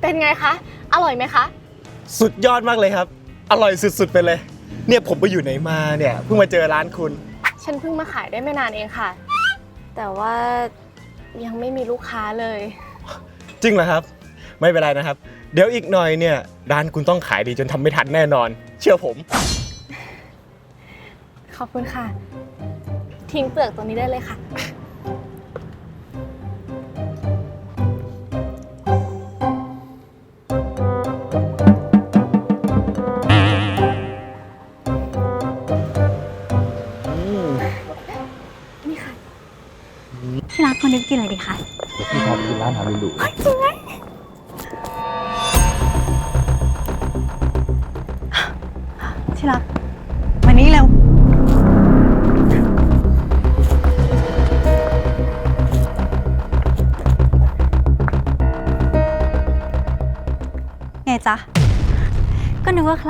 เป็นไงคะ อร่อยไหมคะ สุดยอดมากเลยครับ อร่อยสุดๆไปเลย เนี่ยผมไปอยู่ไหนมาเนี่ยเพิ่งมาเจอร้านคุณ ฉันเพิ่งมาขายได้ไม่นานเองค่ะ แต่ว่ายังไม่มีลูกค้าเลย จริงเหรอครับ ไม่เป็นไรนะครับ เดี๋ยวอีกหน่อยเนี่ย ร้านคุณต้องขายดีจนทำไม่ทันแน่นอน เชื่อผม ขอบคุณค่ะ ทิ้งเปลือกตรงนี้ได้เลยค่ะ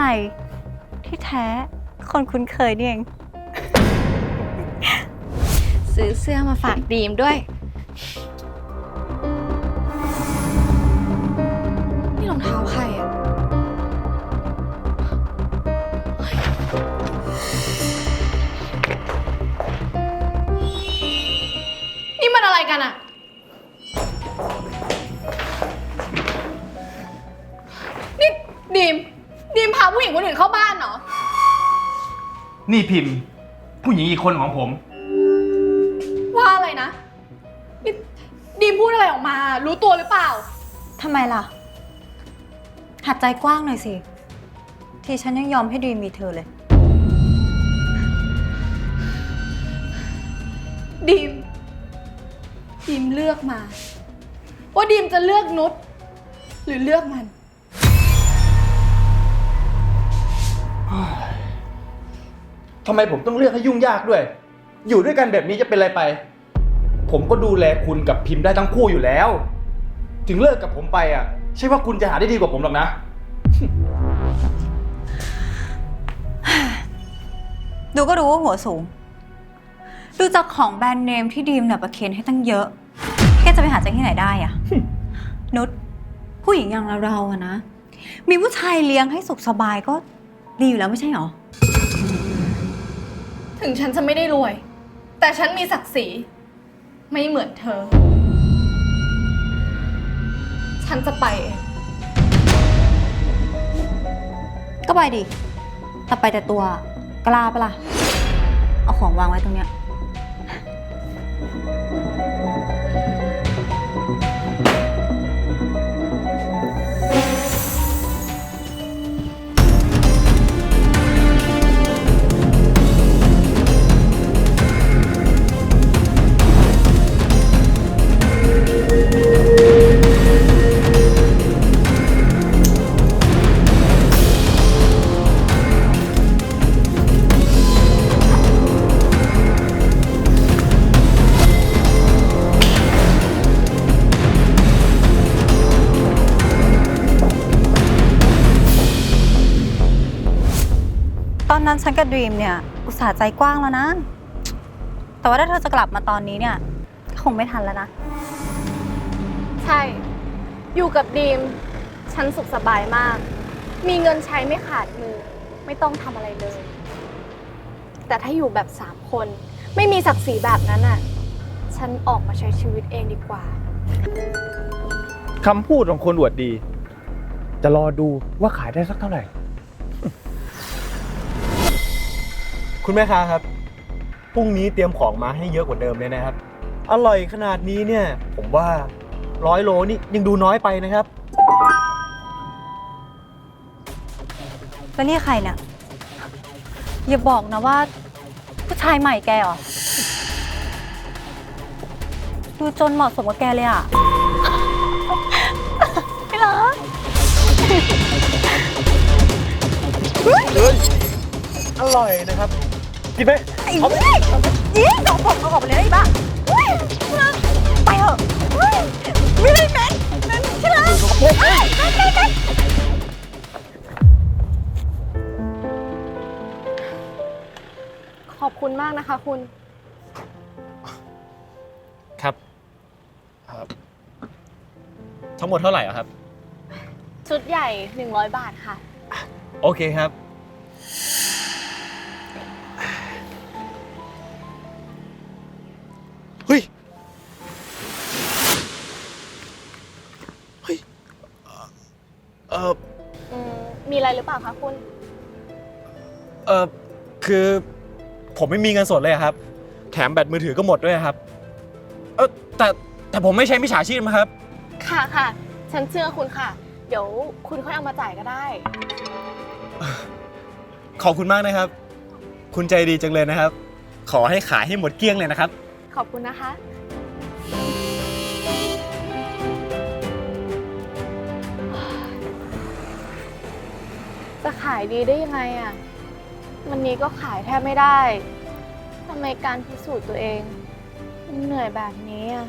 ร ที่แท้คนคุ้นเคยนี่เอง ซื้อเสื้อมาฝากดีมด้วย นี่รองเท้าใครอะนี่มันอะไรกันอะนี่ดีม ดีมพาผู้หญิงคนอื่นเข้าบ้านเหรอ นี่พิมพ์ ผู้หญิงอีกคนของผม ว่าอะไรนะนี่ดีมพูดอะไรออกมา รู้ตัวหรือเปล่า ทำไมล่ะ หัดใจกว้างหน่อยสิ ที่ฉันยังยอมให้ดีมมีเธอเลย ดีม ดีมเลือกมา ว่าดีมจะเลือกนุชหรือเลือกมัน ทำไมผมต้องเลือกให้ยุ่งยากด้วย อยู่ด้วยกันแบบนี้จะเป็นอะไรไป ผมก็ดูแลคุณกับพิมพ์ได้ทั้งคู่อยู่แล้ว ถึงเลิกกับผมไปอะ ใช่ว่าคุณจะหาได้ดีกว่าผมหรอกนะ ดูก็รู้ว่าหัวสูง ดูจากของแบรนด์เนมที่ดีมเนี่ยประเคนให้ตั้งเยอะ แกจะไปหาจากที่ไหนได้อะ นุชผู้หญิงอย่างเราเราอะนะ มีผู้ชายเลี้ยงให้สุขสบายก็ดีอยู่แล้วไม่ใช่หรอ ถึงฉันจะไม่ได้รวย แต่ฉันมีศักดิ์ศรี ไม่เหมือนเธอ ฉันจะไปเอง ก็ไปดิแต่ไปแต่ตัวกล้าปะล่ะ เอาของวางไว้ตรงเนี้ย นนั้นฉันกับดรีมเนี่ย อุตส่าห์ใจกว้างแล้วนะ แต่ว่าถ้าเธอจะกลับมาตอนนี้เนี่ยก็คงไม่ทันแล้วนะ ใช่ อยู่กับดีม ฉันสุขสบายมาก มีเงินใช้ไม่ขาดมือ ไม่ต้องทำอะไรเลย แต่ถ้าอยู่แบบสามคน ไม่มีศักดิ์ศรีแบบนั้นอะ ฉันออกมาใช้ชีวิตเองดีกว่า คำพูดของคนอวดดี จะรอดูว่าขายได้สักเท่าไหร่ คุณแม่ค้าครับ พรุ่งนี้เตรียมของมาให้เยอะกว่าเดิมเลยนะครับ อร่อยขนาดนี้เนี่ย ผมว่าร้อยโลนี่ยังดูน้อยไปนะครับ แล้วนี่ใครเนี่ยอย่าบอกนะว่า ผู้ชายใหม่แกเหรอ ดูจนเหมาะสมกับแกเลยอะ ไม่เหรออร่อยนะครับ กินไหมไอ้เอาไปนี่ยี่ดอกผมเอาออกไปเลยไอ้บ้าไปเถอะไม่ได้แมนแมนที่รักเฮ้ยไปไไขอบคุณมากนะคะคุณ ครับ ครับ ทั้งหมดเท่าไหร่อะครับ ชุดใหญ่หนึ่งร้อยบาทค่ะ โอเคครับ เอ่ออืมมีอะไรหรือเปล่าคะคุณ เอ่อคือ ผมไม่มีเงินสดเลยอะครับ แถมแบตมือถือก็หมดด้วยครับ เออแต่แต่ผมไม่ใช่มิจฉาชีพนะครับ ค่ะค่ะ ฉันเชื่อคุณค่ะ เดี๋ยวคุณค่อยเอามาจ่ายก็ได้ ขอบคุณมากนะครับ คุณใจดีจังเลยนะครับ ขอให้ขายให้หมดเกลี้ยงเลยนะครับ ขอบคุณนะคะ จะขายดีได้ยังไงอะวันนี้ก็ขายแทบไม่ได้ทำไมการพิสูจน์ตัวเองมันเหนื่อยแบบนี้อะ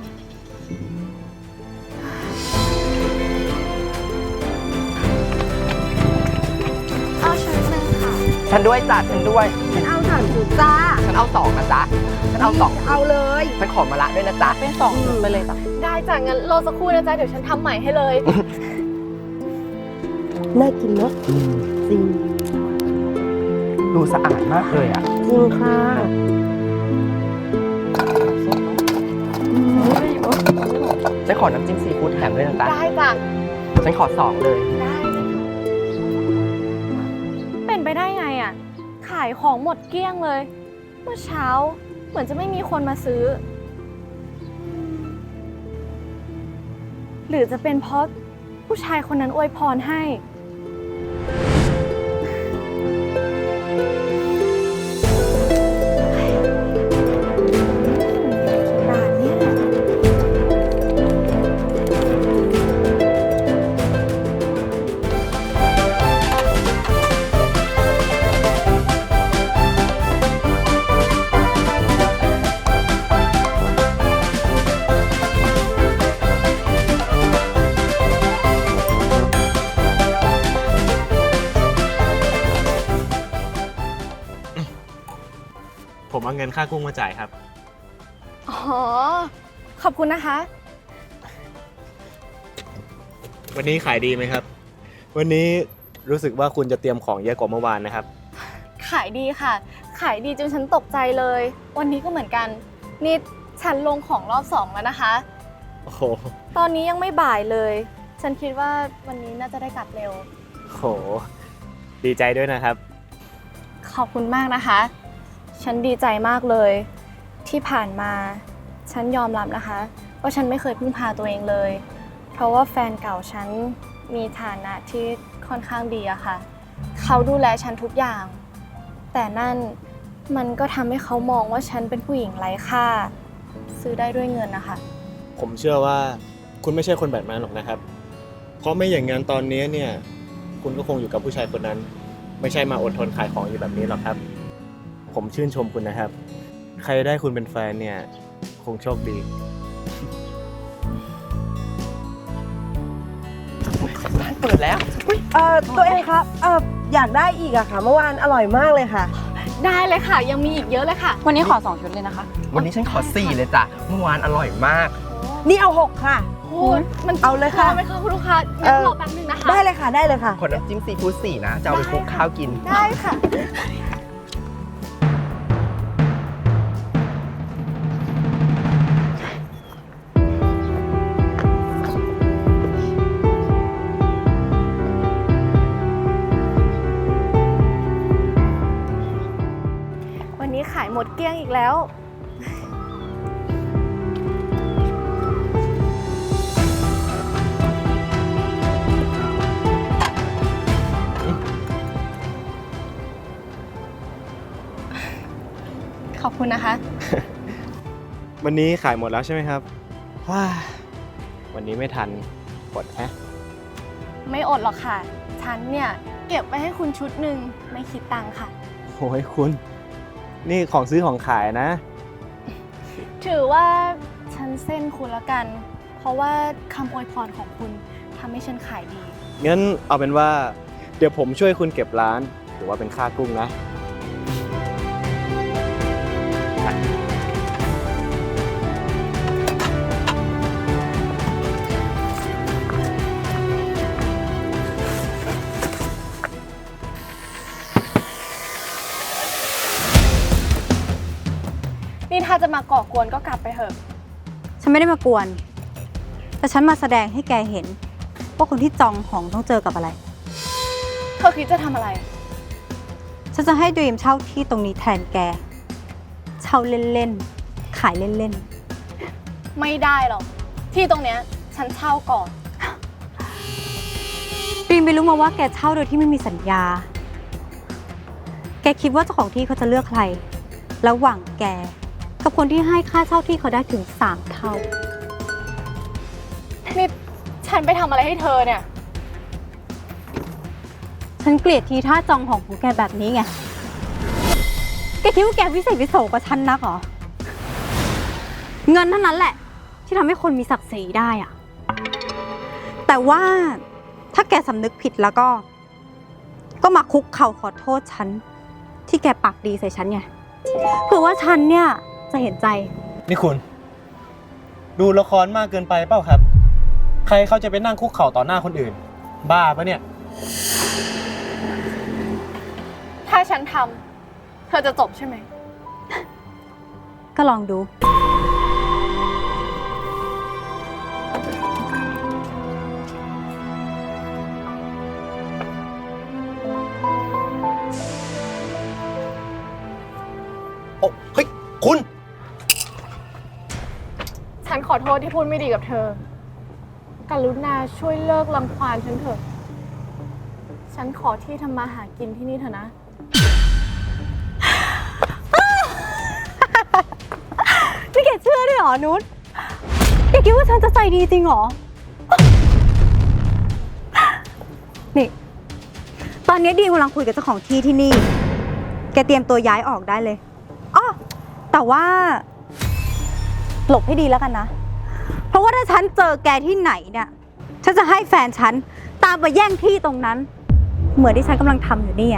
เอาชุดหนึ่งค่ะ ฉันด้วยจ้ะฉันด้วย ฉันเอาสามชุดจ้าฉันเอาสองนะจ๊ะ ฉันเอาสองเอาเลย ฉันขอมาละด้วยนะจ๊ะ เป็นสองชุดไปเลยจ้ะ ได้จ้ะงั้นรอสักครู่นะจ๊ะ เดี๋ยวฉันทำใหม่ให้เลย น่ากินเนาะจริงดูสะอาดมากเลยอะ จริงค่ะอืมฉันขอน้ำจิ้มซีฟู้ดแถมด้วยนะจ๊ะได้จ้ะฉันขอสองเลย ได้เลยค่ะเป็นไปได้ไงอะ ขายของหมดเกลี้ยงเลย เมื่อเช้าเหมือนจะไม่มีคนมาซื้อ หรือจะเป็นเพราะผู้ชายคนนั้นอวยพรให้ ค่ากุ้งมาจ่ายครับ อ๋อ ขอบคุณนะคะ วันนี้ขายดีไหมครับ วันนี้รู้สึกว่าคุณจะเตรียมของเยอะกว่าเมื่อวานนะครับ ขายดีค่ะ ขายดีจนฉันตกใจเลย วันนี้ก็เหมือนกัน นี่ฉันลงของรอบสองแล้วนะคะ โอ้โห ตอนนี้ยังไม่บ่ายเลย ฉันคิดว่าวันนี้น่าจะได้กลับเร็ว โห ดีใจด้วยนะครับ ขอบคุณมากนะคะ ฉันดีใจมากเลย ที่ผ่านมา ฉันยอมรับนะคะ ว่าฉันไม่เคยพึ่งพาตัวเองเลย เพราะว่าแฟนเก่าฉันมีฐานะที่ค่อนข้างดีอะค่ะ เขาดูแลฉันทุกอย่าง แต่นั่นมันก็ทำให้เขามองว่าฉันเป็นผู้หญิงไร้ค่า ซื้อได้ด้วยเงินนะคะ ผมเชื่อว่าคุณไม่ใช่คนแบบนั้นหรอกนะครับ เพราะไม่อย่างนั้นตอนนี้เนี่ย คุณก็คงอยู่กับผู้ชายคนนั้น ไม่ใช่มาอดทนขายของอยู่แบบนี้หรอกครับ ผมชื่นชมคุณนะครับ ใครได้คุณเป็นแฟนเนี่ย คงโชคดีเปิดแล้ว เอ่อตัวเองครับเอ่ออยากได้อีกอะค่ะเมื่อวานอร่อยมากเลยค่ะ ได้เลยค่ะ ยังมีอีกเยอะเลยค่ะ วันนี้ขอสองชุดเลยนะคะวันนี้ฉันขอสี่เลยจ้ะเมื่อวานอร่อยมาก นี่เอาหกค่ะโอ้ยมันเอาเลยค่ะพไหมคะคุณลูกค้าเอ่งั้นอรอแป๊บนึงนะคะ ได้เลยค่ะได้เลยค่ะ ขอน้ำจิ้มซีฟู้ดสี่นะ จะเอาไปคลุกข้าวกิน ได้ค่ะ แล้วขอบคุณนะคะ วันนี้ขายหมดแล้วใช่ไหมครับ ว้า วันนี้ไม่ทันอดแฮะ ไม่อดหรอกค่ะ ฉันเนี่ย เก็บไว้ให้คุณชุดหนึ่งไม่คิดตังค์ค่ะ โอ้ยคุณ นี่ของซื้อของขายนะ ถือว่าฉันเส้นคุณละกัน เพราะว่าคำอวยพรของคุณทำให้ฉันขายดี งั้นเอาเป็นว่า เดี๋ยวผมช่วยคุณเก็บร้าน หรือว่าเป็นค่ากุ้งนะ จะมาก่อกวนก็กลับไปเถอะ ฉันไม่ได้มากวน แต่ฉันมาแสดงให้แกเห็น ว่าคนที่จองของต้องเจอกับอะไร เธอคิดจะทำอะไร ฉันจะให้ดรีมเช่าที่ตรงนี้แทนแก เช่าเล่นๆ ขายเล่นไม่ได้หรอก ที่ตรงเนี้ยฉันเช่าก่อน ๆดรีมไปรู้มาว่าแกเช่าโดยที่ไม่มีสัญญา แกคิดว่าเจ้าของที่เขาจะเลือกใคร ระหว่างแก กับคนที่ให้ค่าเช่าที่เขาได้ถึงสามเท่า นี่ฉันไปทำอะไรให้เธอเนี่ย ฉันเกลียดทีท่าจองของของแกแบบนี้ไง แกคิดว่าแกวิเศษวิโสกว่าฉันนักเหรอ เงินเท่านั้นแหละ ที่ทำให้คนมีศักดิ์ศรีได้อะแต่ว่าถ้าแกสำนึกผิดแล้วก็ ก็มาคุกเข่าขอโทษฉัน ที่แกปากดีใส่ฉันไงเผื่อว่าฉันเนี่ย จะเห็นใจ นี่คุณ ดูละครมากเกินไปเปล่าครับ ใครเขาจะไปนั่งคุกเข่าต่อหน้าคนอื่น บ้าปะเนี่ย ถ้าฉันทำเธอจะจบใช่ไหม ก็ลองดู ทษที่พูดไม่ดีกับเธอ กรุณาช่วยเลิกรังควานฉันเถอะ ฉันขอที่ทำมาหากินที่นี่เถอะนะ นี่แกเชื่อด้วยเหรอนุชแกคิดว่าฉันจะใจดีจริงเหรอ นี่ ตอนนี้ดีมกำลังคุยกับเจ้าของที่ที่นี่ แกเตรียมตัวย้ายออกได้เลยอ้อแต่ว่า หลบให้ดีแล้วกันนะ ราะว่าถ้าฉันเจอแกที่ไหนเนี่ย ฉันจะให้แฟนฉันตามไปแย่งที่ตรงนั้น เหมือนที่ฉันกำลังทำอยู่นี่ไง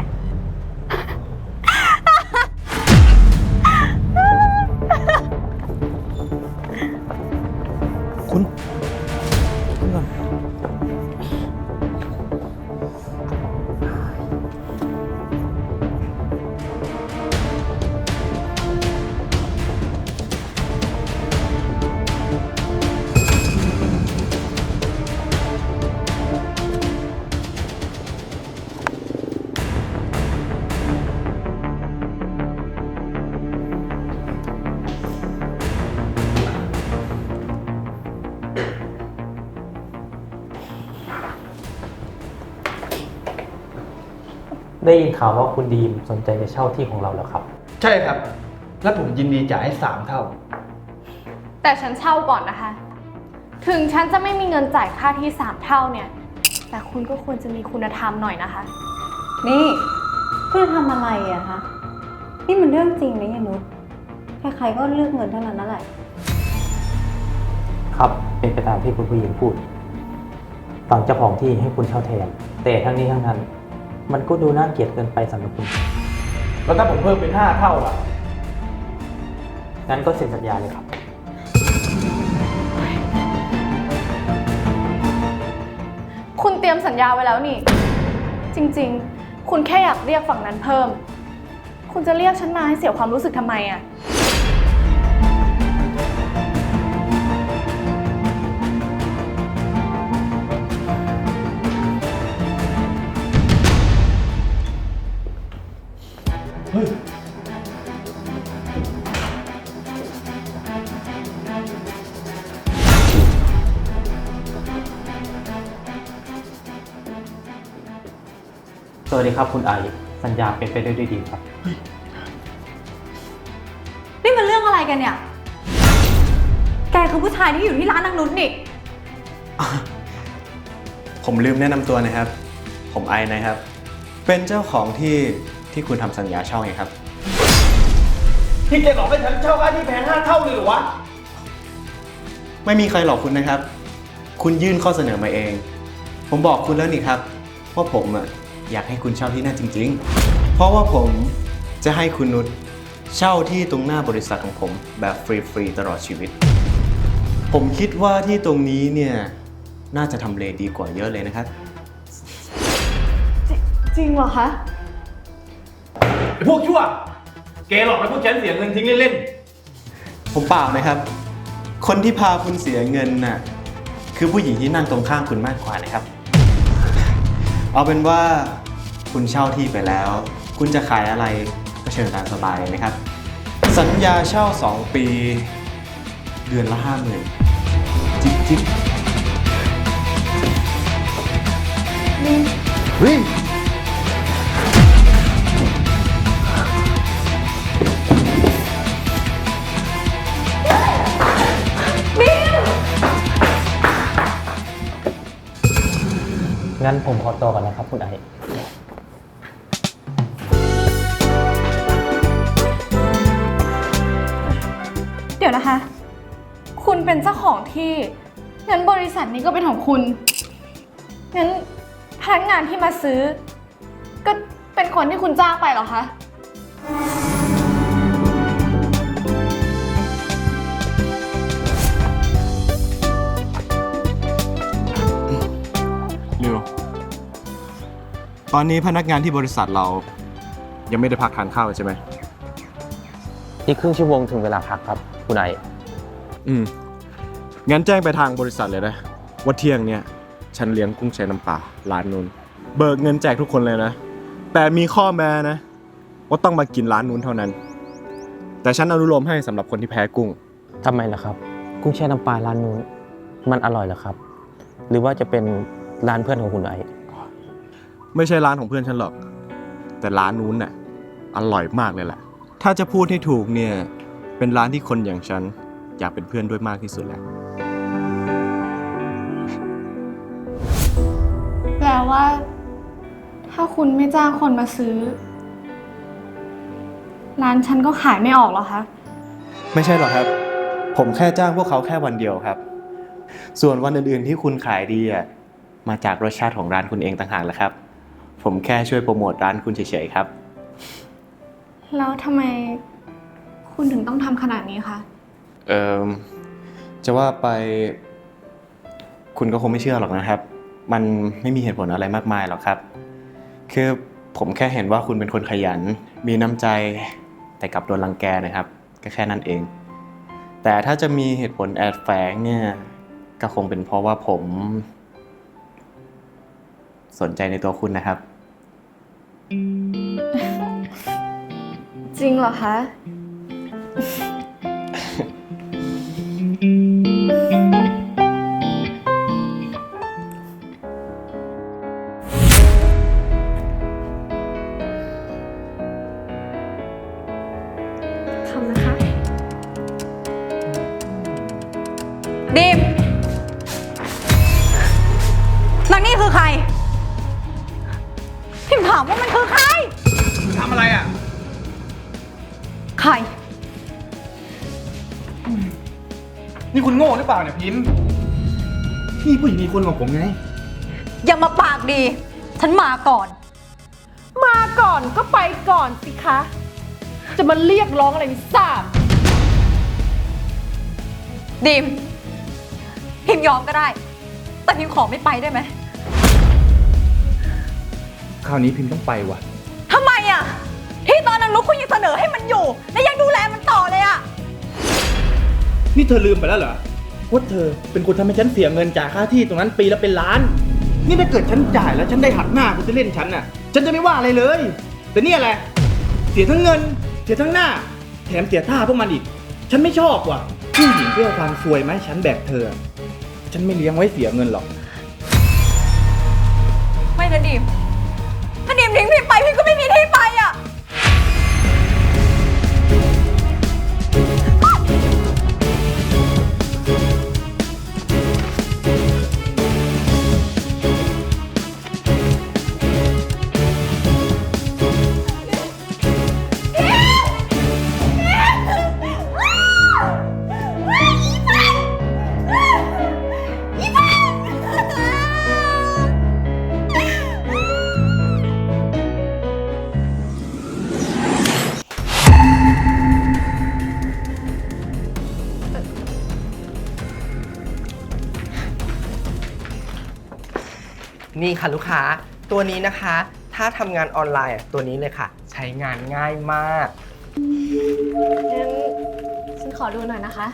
ได้ยินข่าวว่าคุณดีมสนใจจะเช่าที่ของเราแล้วครับ ใช่ครับ และผมยินดีจ่ายให้สามเท่า แต่ฉันเช่าก่อนนะคะ ถึงฉันจะไม่มีเงินจ่ายค่าที่สามเท่าเนี่ย แต่คุณก็ควรจะมีคุณธรรมหน่อยนะคะ นี่คุณจะทำอะไรอะคะ นี่มันเรื่องจริงนะยายนุชใครๆก็เลือกเงินเท่านั้นนั่นแหละ ครับ เป็นไปตามที่คุณผู้หญิงพูด ฝั่งเจ้าของที่ให้คุณเช่าแทน แต่ทั้งนี้ทั้งนั้น มันก็ดูน่าเกลียดเกินไปสำหรับคุณ แล้วถ้าผมเพิ่มเป็นห้าเท่าล่ะ งั้นก็เซ็นสัญญาเลยครับ คุณเตรียมสัญญาไว้แล้วนี่ จริงๆ คุณแค่อยากเรียกฝั่งนั้นเพิ่ม คุณจะเรียกฉันมาให้เสียความรู้สึกทำไมอะ สวัสดีครับคุณไอซ์สัญญาเป็นไปได้ด้วยดีครับ นี่มันเรื่องอะไรกันเนี่ย แกคือผู้ชายที่อยู่ที่ร้านนางนุชนี่ผมลืมแนะนำตัวนะครับ ผมไอนะครับ เป็นเจ้าของที่ที่คุณทำสัญญาเช่าไงครับ ที่แกหลอกให้ฉันเช่าค่าที่แพงห้าเท่าเลยเหรอวะ ไม่มีใครหลอกคุณนะครับ คุณยื่นข้อเสนอมาเอง ผมบอกคุณแล้วนี่ครับว่าผมอะ อยากให้คุณเช่าที่นั่นจริง ๆ เพราะว่าผมจะให้คุณนุชเช่าที่ตรงหน้าบริษัทของผมแบบฟรี ๆ ตลอดชีวิต ผมคิดว่าที่ตรงนี้เนี่ย น่าจะทำเลดีกว่าเยอะเลยนะครับ จริงเหรอคะ ไอ้พวกชั่วแกหลอกให้พวกฉันเสียเงินทิ้งเล่นผมเปล่านะครับ คนที่พาคุณเสียเงินน่ะคือผู้หญิงที่นั่งตรงข้างคุณมากกว่านะครับ เอาเป็นว่า คุณเช่าที่ไปแล้ว คุณจะขายอะไรก็เชิญตามสบายเลยนะครับ สัญญาเช่า 2 ปี เดือนละห้าหมื่นจิ๊บจิ๊บเฮ้ยงั้นผมขอตัวก่อนนะครับคุณไอ ดี๋ยวนะคะ คุณเป็นเจ้าของที่งั้นบริษัทนี้ก็เป็นของคุณงั้นพนักงานที่มาซื้อ ก็เป็นคนที่คุณจ้างไปเหรอคะ นิว ตอนนี้พนักงานที่บริษัทเรายังไม่ได้พักทานข้าวใช่ไหม อีกครึ่งชั่วโมงถึงเวลาพักครับคุณไอซ์อืม งั้นแจ้งไปทางบริษัทเลยนะว่าเที่ยงเนี่ยฉันเลี้ยงกุ้งใช้น้ำปลาร้านนู้นเบิกเงินแจกทุกคนเลยนะ แต่มีข้อแม้นะ ว่าต้องมากินร้านนู้นเท่านั้น แต่ฉันอนุโลมให้สำหรับคนที่แพ้กุ้ง ทำไมล่ะครับ กุ้งแช่น้ำปลาร้านนู้นมันอร่อยเหรอครับ หรือว่าจะเป็นร้านเพื่อนของคุณไอซ์ไม่ใช่ร้านของเพื่อนฉันหรอก แต่ร้านนู้นน่ะอร่อยมากเลยแหละ ถ้าจะพูดให้ถูกเนี่ย เป็นร้านที่คนอย่างฉัน อยากเป็นเพื่อนด้วยมากที่สุดแหละ แปลว่า ถ้าคุณไม่จ้างคนมาซื้อ ร้านฉันก็ขายไม่ออกเหรอคะ ไม่ใช่หรอกครับ ผมแค่จ้างพวกเขาแค่วันเดียวครับ ส่วนวันอื่นๆที่คุณขายดีอะมาจากรสชาติของร้านคุณเองต่างหากแหละครับ ผมแค่ช่วยโปรโมทร้านคุณเฉยๆครับ แล้วทำไมคุณถึงต้องทำขนาดนี้คะ เอ่อจะว่าไป คุณก็คงไม่เชื่อหรอกนะครับ มันไม่มีเหตุผลอะไรมากมายหรอกครับ คือผมแค่เห็นว่าคุณเป็นคนขยัน มีน้ำใจแต่กลับโดนรังแกนะครับ ก็แค่นั้นเอง แต่ถ้าจะมีเหตุผลแอบแฝงเนี่ยก็คงเป็นเพราะว่าผม สนใจในตัวคุณนะครับ จริงเหรอคะคำนะคะ ดิมนางนี่คือใคร ง่หรือเปล่าเนี่ยพิมพ์พี่ผู้หญิงมีคนของผมไง อย่ามาปากดี ฉันมาก่อน มาก่อนก็ไปก่อนสิคะ จะมาเรียกร้องอะไรไม่ทราบดิมพิมยอมก็ได้ แต่พิมขอไม่ไปได้ไหม คราวนี้พิมพ์ต้องไปว่ะ ทำไมอะ ที่ตอนนั้นรู้คุณยังเสนอให้มันอยู่ และยังดูแลมันต่อเลยอะ นี่เธอลืมไปแล้วเหรอ ว่าเธอเป็นคนทำให้ฉันเสียเงินจ่ายค่าที่ตรงนั้นปีละเป็นล้าน นี่ถ้าเกิดฉันจ่ายแล้วฉันได้หักหน้าคุณจะเล่นฉันน่ะ ฉันจะไม่ว่าอะไรเลย แต่นี่อะไรเสียทั้งเงิน เสียทั้งหน้า แถมเสียท่าพวกมันอีก ฉันไม่ชอบว่ะผู้หญิงเพื่อความซวยไหมฉันแบบเธอ ฉันไม่เลี้ยงไว้เสียเงินหรอก ไม่นะดิมถ้าดิมทิ้งพิมไปพิมก็ไม่มีที่ไปอะ นี่ค่ะลูกค้า ตัวนี้นะคะ ถ้าทำงานออนไลน์อะตัวนี้เลยค่ะ ใช้งานง่ายมาก งั้นฉันขอดูหน่อยนะคะ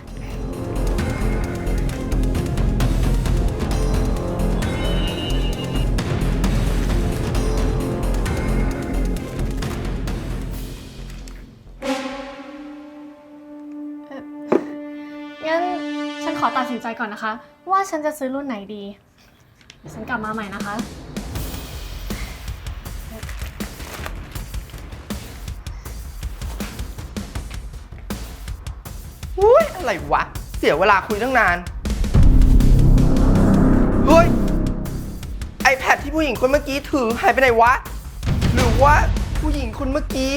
เอ่องั้นฉันขอตัดสินใจก่อนนะคะ ว่าฉันจะซื้อรุ่นไหนดี ดี๋ยวฉันกลับมาใหม่นะคะ อุ้ยอะไรวะ เสียเวลาคุยตั้งนาน เฮ้ย iPad ที่ผู้หญิงคนเมื่อกี้ถือหายไปไหนวะ หรือว่าผู้หญิงคนเมื่อกี้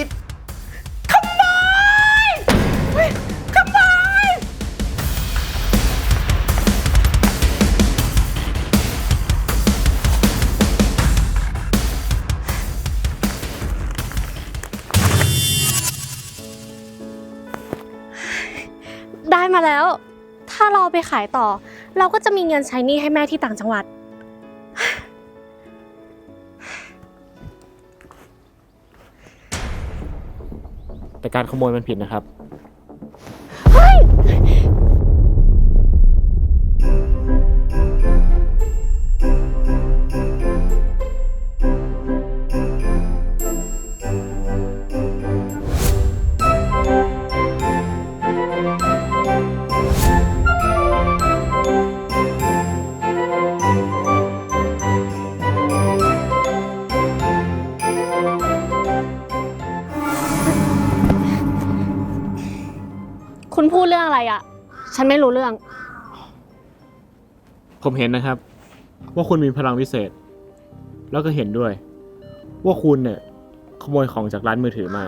ถ้าเราเอาไปขายต่อ เราก็จะมีเงินใช้หนี้ให้แม่ที่ต่างจังหวัด แต่การขโมยมันผิดนะครับ ฉันไม่รู้เรื่อง ผมเห็นนะครับ ว่าคุณมีพลังวิเศษ แล้วก็เห็นด้วย ว่าคุณเนี่ยขโมยของจากร้านมือถือมา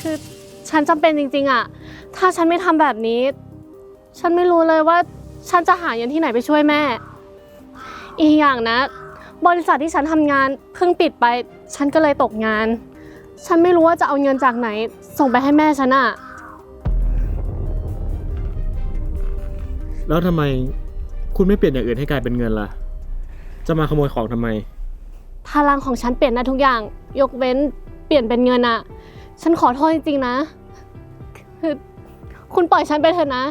คือฉันจำเป็นจริงๆอะ่ะถ้าฉันไม่ทำแบบนี้ ฉันไม่รู้เลยว่าฉันจะหาเงินที่ไหนไปช่วยแม่ อีกอย่างนะ บริษัทที่ฉันทำงานเพิ่งปิดไป ฉันก็เลยตกงาน ฉันไม่รู้ว่าจะเอาเงินจากไหน ส่งไปให้แม่ฉันอะ แล้วทำไมคุณไม่เปลี่ยนอย่างอื่นให้กลายเป็นเงินล่ะ จะมาขโมยของทำไม พลังของฉันเปลี่ยนได้ทุกอย่าง ยกเว้นเปลี่ยนเป็นเงินอะฉันขอโทษจริงๆนะ คือคุณปล่อยฉันไปเถอะนะ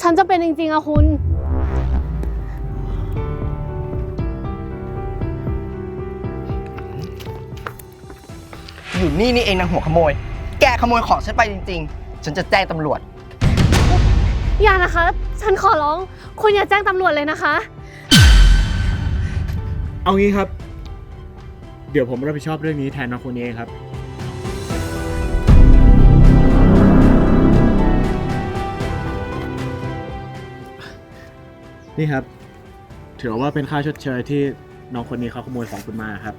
ฉันจะเป็นจริงๆอะคุณ อยู่นี่นี่เองนางหัวขโมย แกขโมยของฉันไปจริง ๆ ฉันจะแจ้งตำรวจ อย่านะคะ ฉันขอร้องคุณอย่าแจ้งตำรวจเลยนะคะ เอางี้ครับ เดี๋ยวผมรับผิดชอบเรื่องนี้แทนน้องคนนี้เองครับ นี่ครับ ถือว่าเป็นค่าชดเชยที่น้องคนนี้เขาขโมยของคุณมาครับ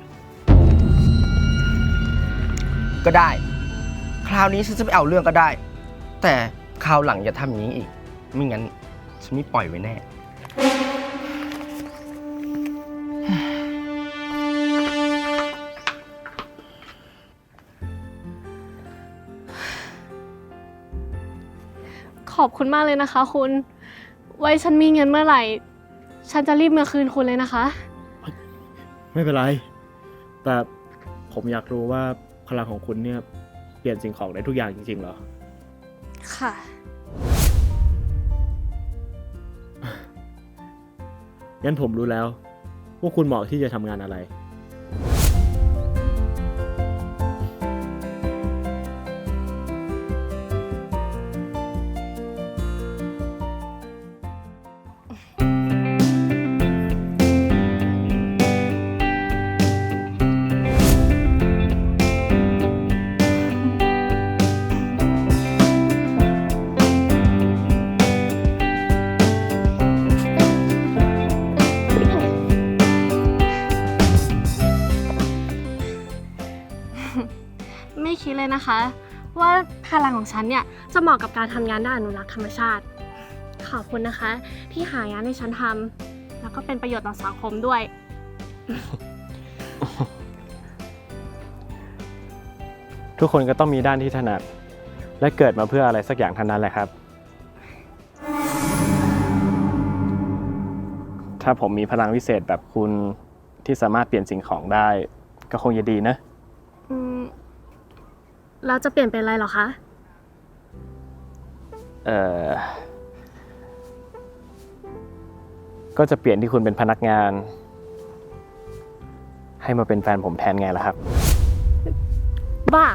ก็ได้ คราวนี้ฉันจะไปเอาเรื่องก็ได้ แต่คราวหลังอย่าทำอย่างนี้อีก ไม่งั้นฉันไม่ปล่อยไว้แน่ ขอบคุณมากเลยนะคะ คุณ ไว้ฉันมีเงินเมื่อไหร่ ฉันจะรีบมาคืนคุณเลยนะคะ ไม่เป็นไร แต่ผมอยากรู้ว่าพลังของคุณเนี่ย เปลี่ยนสิ่งของได้ทุกอย่างจริงๆเหรอ ค่ะ งั้นผมรู้แล้วว่าคุณเหมาะที่จะทำงานอะไร เนี่ยจะเหมาะกับการทำงานด้านอนุรักษ์ธรรมชาติ ขอบคุณนะคะ ที่หางานให้ฉันทำแล้วก็เป็นประโยชน์ต่อสังคมด้วย ทุกคนก็ต้องมีด้านที่ถนัด และเกิดมาเพื่ออะไรสักอย่างเท่านั้นแหละครับ ถ้าผมมีพลังวิเศษแบบคุณที่สามารถเปลี่ยนสิ่งของได้ ก็คงจะดีนะ อืม เราจะเปลี่ยนเป็นอะไรเหรอคะเอ่อ ก็จะเปลี่ยนที่คุณเป็นพนักงาน ให้มาเป็นแฟนผมแทนไงล่ะครับ บ้า